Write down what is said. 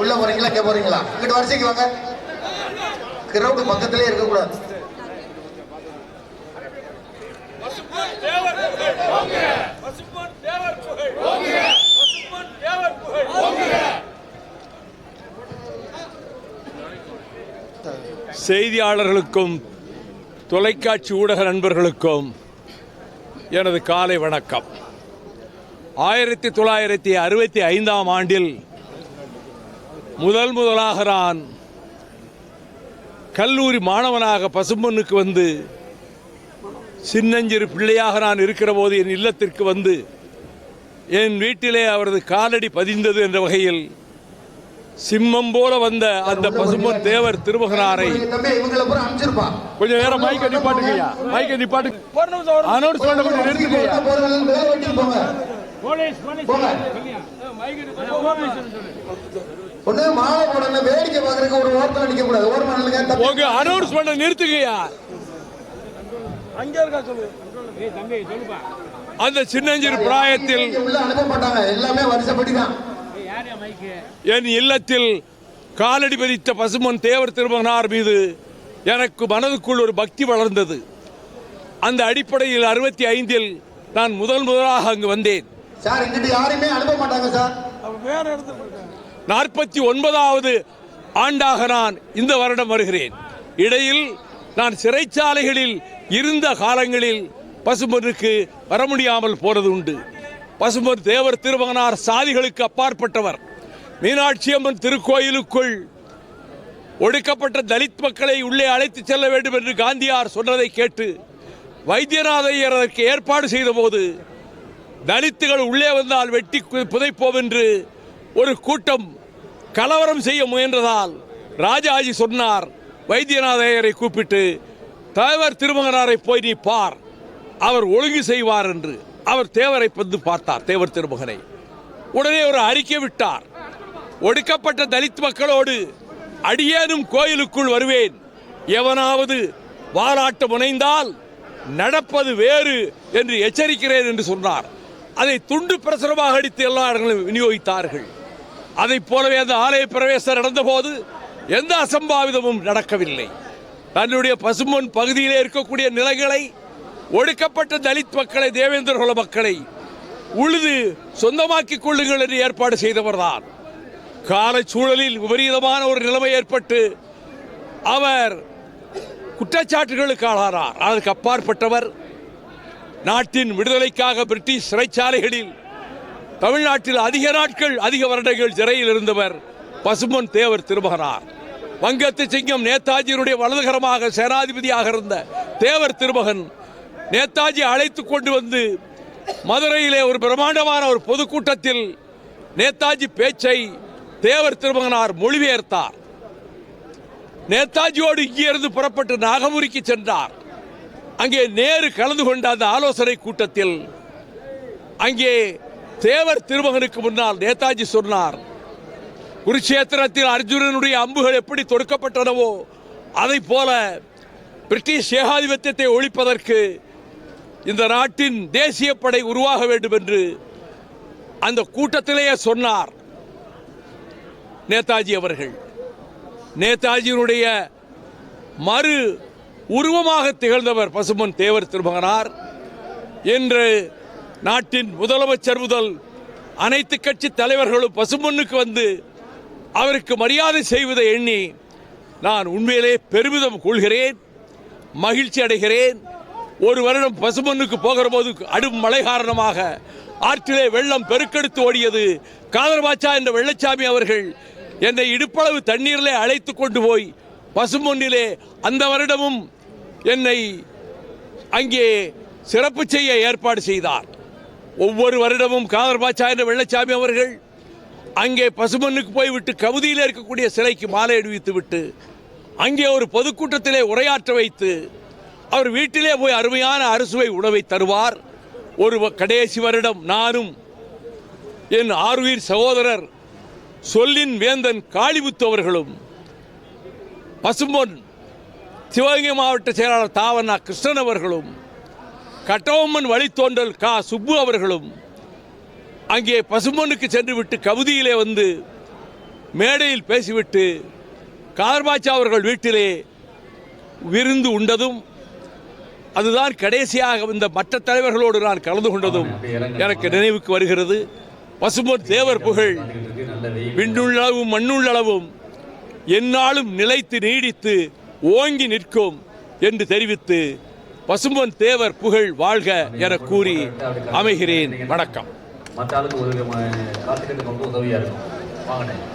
உள்ள போறீங்களா கே போறீங்களா? இங்கிட்டு வரிசைக்கு வாங்க. கிரவுண்டு பக்கத்திலே இருக்கக்கூடாது. பசும்பொன் செய்தியாளர்களுக்கும் தொலைக்காட்சி ஊடக நண்பர்களுக்கும் எனது காலை வணக்கம். ஆயிரத்தி தொள்ளாயிரத்தி அறுபத்தி ஐந்தாம் ஆண்டில் முதல் முதலாக நான் கல்லூரி மாணவனாக பசும்பொன்னுக்கு வந்து சின்னஞ்சிறு பிள்ளையாக நான் இருக்கிற போது என் இல்லத்திற்கு வந்து என் வீட்டிலே அவரது காலடி பதிந்தது என்ற வகையில் சிம்மம் போல வந்த அந்த பசும்பொன் தேவர் திருமகனாரை கொஞ்சம் நேரம் மைக்க நிப்பாட்டுங்கய்யா. மைக்க நிப்பாட்டு. அனௌன்ஸ்மெண்ட் கொஞ்சம் நிறுத்துங்கய்யா. ஒண்ணு மாலை போடணும் வேடிக்கை பாக்குறதுக்கு ஒரு ஓரத்தில் நிக்க கூடாது ஓரமா நில்லுங்க தம்பி உங்க அனௌன்ஸ்மெண்ட் நிறுத்துங்கய்யா. அந்த சின்னஞ்சிறு பிராயத்தில் இங்க உள்ள அனுப்ப மாட்டாங்க. எல்லாமே வருஷப்படி தான் என் இல்லத்தில் காலடி பதித்த பசுமன் தேவர் திருமகனார் மீது எனக்கு மனதுக்குள் ஒரு பக்தி வளர்ந்தது. அந்த அடிப்படையில் அறுபத்தி ஐந்தில் நான் முதல் முதலாக அங்கு வந்தேன். சார் இங்கிட்டு யாரையுமே அனுப்ப மாட்டாங்க சார். நாற்பத்தி ஒன்பதாவது ஆண்டாக நான் இந்த வருடம் வருகிறேன். இடையில் நான் சிறைச்சாலைகளில் இருந்த காலங்களில் பசும்பொன்னுக்கு வர முடியாமல் போனது உண்டு. பசும்பொன் தேவர் திருமகனார் சாதிகளுக்கு அப்பாற்பட்டவர். மீனாட்சி அம்மன் திருக்கோயிலுக்குள் ஒடுக்கப்பட்ட தலித் மக்களை உள்ளே அழைத்து செல்ல வேண்டும் என்று காந்தியார் சொன்னதை கேட்டு வைத்தியநாத ஐயர் அதற்கு ஏற்பாடு செய்தபோது தலித்துகள் உள்ளே வந்தால் வெட்டி புதைப்போம் என்று ஒரு கூட்டம் கலவரம் செய்ய முயன்றதால் ராஜாஜி சொன்னார் வைத்தியநாதையரை கூப்பிட்டு தேவர் திருமகனாரை போய் நீ பார் அவர் ஒழுங்கு செய்வார் என்று. அவர் தேவரை வந்து பார்த்தார் தேவர் திருமகனை. உடனே ஒரு அறிக்கை விட்டார் ஒடுக்கப்பட்ட தலித் மக்களோடு அடியேனும் கோயிலுக்குள் வருவேன். எவனாவது வாலாட்ட முனைந்தால் நடப்பது வேறு என்று எச்சரிக்கிறேன் என்று சொன்னார். அதை துண்டு பிரசுரமாக அடித்து எல்லா இடங்களும் விநியோகித்தார்கள். அதைப் போலவே அந்த ஆலய பிரவேசம் நடந்தபோது எந்த அசம்பாவிதமும் நடக்கவில்லை. தன்னுடைய பசுமன் பகுதியிலே இருக்கக்கூடிய நிலங்களை ஒடுக்கப்பட்ட தலித் மக்களை தேவேந்திர குல மக்களை உழுது சொந்தமாக்கிக் கொள்ளுங்கள் என்று ஏற்பாடு செய்தவர்தான். காலச்சூழலில் விபரீதமான ஒரு நிலைமை ஏற்பட்டு அவர் குற்றச்சாட்டுகளுக்கு ஆளானார். அதற்கு அப்பாற்பட்டவர் நாட்டின் விடுதலைக்காக பிரிட்டிஷ் சிறைச்சாலைகளில் தமிழ்நாட்டில் அதிக நாட்கள் அதிக வருடங்கள் சிறையில் இருந்தவர் பசுமன் தேவர் திருமகனார். வங்கத்து சிங்கம் நேதாஜியினுடைய வலதுகரமாக சேனாதிபதியாக இருந்த தேவர் திருமகன் நேதாஜி அழைத்து கொண்டு வந்து மதுரையிலே ஒரு பிரம்மாண்டமான ஒரு பொதுக்கூட்டத்தில் நேதாஜி பேச்சை தேவர் திருமகனார் மொழிபெயர்த்தார். நேதாஜியோடு இங்கிருந்து புறப்பட்டு நாகமுரிக்கு சென்றார். அங்கே நேரு கலந்து கொண்ட அந்த ஆலோசனை கூட்டத்தில் அங்கே தேவர் திருமகனுக்கு முன்னால் நேதாஜி சொன்னார் குருட்சேத்திரத்தில் அர்ஜுனனுடைய அம்புகள் எப்படி தொடுக்கப்பட்டனவோ அதை போல பிரிட்டிஷ் ஏகாதிபத்தியத்தை ஒழிப்பதற்கு இந்த நாட்டின் தேசிய படை உருவாக வேண்டும் என்று அந்த கூட்டத்திலேயே சொன்னார் நேதாஜி அவர்கள். நேதாஜியினுடைய மறு உருவமாக திகழ்ந்தவர் பசுமன் தேவர் திருமகனார். என்று நாட்டின் முதலமைச்சர் முதல் அனைத்து கட்சி தலைவர்களும் பசுமண்ணுக்கு வந்து அவருக்கு மரியாதை செய்வதை எண்ணி நான் உண்மையிலே பெருமிதம் கொள்கிறேன் மகிழ்ச்சி அடைகிறேன். ஒரு வருடம் பசுமண்ணுக்கு போகிற போது அடும் மழை காரணமாக ஆற்றிலே வெள்ளம் பெருக்கெடுத்து ஓடியது காதர்பாச்சா என்ற வெள்ளச்சாமி அவர்கள் என்னை இடுப்பளவு தண்ணீரிலே அழைத்து கொண்டு போய் பசும்பொன்னிலே அந்த வருடமும் என்னை அங்கே சிறப்பு செய்ய ஏற்பாடு செய்தார். ஒவ்வொரு வருடமும் காதர் பாச்சா என்ற வெள்ளச்சாமி அவர்கள் அங்கே பசுமண்ணுக்கு போய்விட்டு கவுதியில் இருக்கக்கூடிய சிலைக்கு மாலை அணிவித்து விட்டு அங்கே ஒரு பொதுக்கூட்டத்திலே உரையாற்ற வைத்து அவர் வீட்டிலே போய் அருமையான அறுசுவை உணவை தருவார். ஒரு வ- கடைசி வருடம் நானும் என் ஆர்வீர் சகோதரர் சொல்லின் வேந்தன் காளிமுத்து அவர்களும் பசும்பொன் சிவகங்கை மாவட்ட செயலாளர் தாவண்ணா கிருஷ்ணன் அவர்களும் கட்டவம்மன் வழித்தோன்றல் கா சுப்பு அவர்களும் அங்கே பசும்பொன்னுக்கு சென்றுவிட்டு கவுதியிலே வந்து மேடையில் பேசிவிட்டு கார்பாச்சா அவர்கள் வீட்டிலே விருந்து உண்டதும் அதுதான் கடைசியாக இந்த மற்ற தலைவர்களோடு நான் கலந்து கொண்டதும் எனக்கு நினைவுக்கு வருகிறது. பசும்பொன் தேவர் புகழ் விண்ணுள்ளளவும் மண்ணுள்ளளவும் என்னாலும் நிலைத்து நீடித்து ஓங்கி நிற்கும் என்று தெரிவித்து பசும்பொன் தேவர் புகழ் வாழ்க என கூறி அமைகிறேன். வணக்கம். மற்ற ஆளுக்கு ஒரு காத்துக்கிட்டு ரொம்ப உதவியா இருக்கும். வாங்கினேன்